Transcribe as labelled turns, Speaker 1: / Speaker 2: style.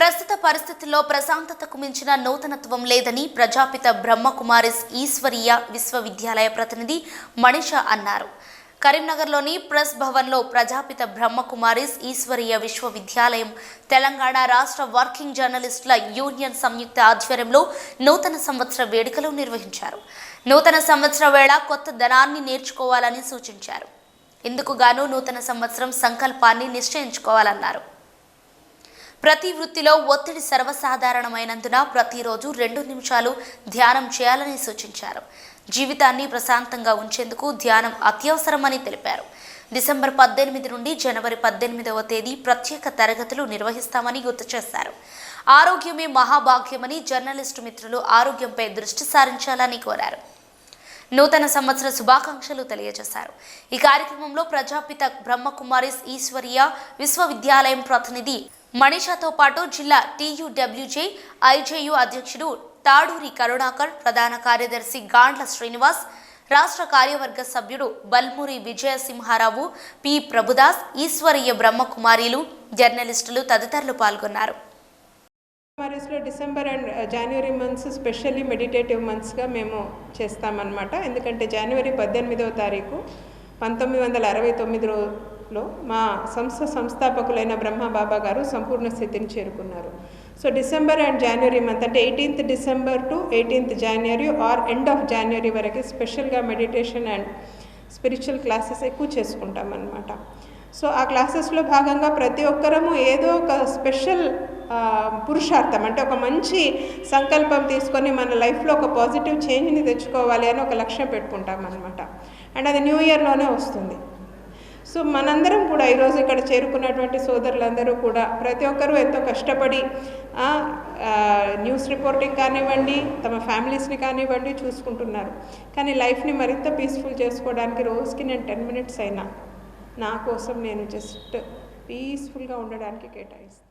Speaker 1: ప్రస్తుత పరిస్థితుల్లో ప్రశాంతతకు మించిన నూతనత్వం లేదని ప్రజాపిత బ్రహ్మకుమారిస్ ఈశ్వరీయ విశ్వవిద్యాలయ ప్రతినిధి మణిష అన్నారు. కరీంనగర్లోని ప్రెస్ భవన్లో ప్రజాపిత బ్రహ్మకుమారిస్ ఈశ్వరీయ విశ్వవిద్యాలయం తెలంగాణ రాష్ట్ర వర్కింగ్ జర్నలిస్టుల యూనియన్ సంయుక్త ఆధ్వర్యంలో నూతన సంవత్సర వేడుకలు నిర్వహించారు. నూతన సంవత్సర వేళ కొత్త ధనాన్ని నేర్చుకోవాలని సూచించారు. ఇందుకు గాను నూతన సంవత్సరం సంకల్పాన్ని నిశ్చయించుకోవాలన్నారు. ప్రతి వృత్తిలో ఒత్తిడి సర్వసాధారణమైనందున ప్రతిరోజు రెండు నిమిషాలు ధ్యానం చేయాలని సూచించారు. జీవితాన్ని ప్రశాంతంగా ఉంచేందుకు ధ్యానం అత్యవసరమని తెలిపారు. డిసెంబర్ పద్దెనిమిది నుండి జనవరి పద్దెనిమిదవ తేదీ ప్రత్యేక తరగతులు నిర్వహిస్తామని గుర్తు చేశారు. ఆరోగ్యమే మహాభాగ్యమని జర్నలిస్టు మిత్రులు ఆరోగ్యంపై దృష్టి సారించాలని కోరారు. నూతన సంవత్సర శుభాకాంక్షలు తెలియజేశారు. ఈ కార్యక్రమంలో ప్రజాపిత బ్రహ్మకుమారిస్ ఈశ్వరీయ విశ్వవిద్యాలయం ప్రతినిధి మణిషాతో పాటు జిల్లా టీయూడబ్ల్యూజే ఐజేయు అధ్యక్షుడు తాడూరి కరుణాకర్ ప్రధాన కార్యదర్శి గాండ్ల శ్రీనివాస్ రాష్ట్ర కార్యవర్గ సభ్యుడు బల్మూరి విజయసింహారావు పి. ప్రభుదాస్ ఈశ్వరీయ బ్రహ్మకుమారిలు జర్నలిస్టులు తదితరులు పాల్గొన్నారు.
Speaker 2: కుమారీస్లో December and January months specially meditative మంత్స్గా మేము చేస్తామన్నమాట. ఎందుకంటే జనవరి పద్దెనిమిదవ తారీఖు పంతొమ్మిది వందల అరవై లో మా సంస్థ సంస్థాపకులైన బ్రహ్మ బాబా గారు సంపూర్ణ స్థితిని చేరుకున్నారు. So December and January month అంటే eighteenth December to eighteenth January or end of January వరకు స్పెషల్గా మెడిటేషన్ అండ్ స్పిరిచువల్ క్లాసెస్ ఎక్కువ చేసుకుంటాం అనమాట సో ఆ క్లాసెస్లో భాగంగా ప్రతి ఒక్కరము ఏదో ఒక స్పెషల్ పురుషార్థం అంటే ఒక మంచి సంకల్పం తీసుకొని మన లైఫ్లో ఒక పాజిటివ్ చేంజ్ని తెచ్చుకోవాలి అని ఒక లక్ష్యం పెట్టుకుంటాం అనమాట అండ్ అది న్యూ ఇయర్లోనే వస్తుంది. సో మనందరం కూడా ఈరోజు ఇక్కడ చేరుకున్నటువంటి సోదరులందరూ కూడా ప్రతి ఒక్కరూ ఎంతో కష్టపడి న్యూస్ రిపోర్టింగ్ కానివ్వండి తమ ఫ్యామిలీస్ని కానివ్వండి చూసుకుంటున్నారు. కానీ లైఫ్ని మరింత పీస్ఫుల్ చేసుకోవడానికి రోజుకి నేను టెన్ మినిట్స్ అయినా నా కోసం నేను జస్ట్ పీస్ఫుల్గా ఉండడానికి కేటాయిస్తాను.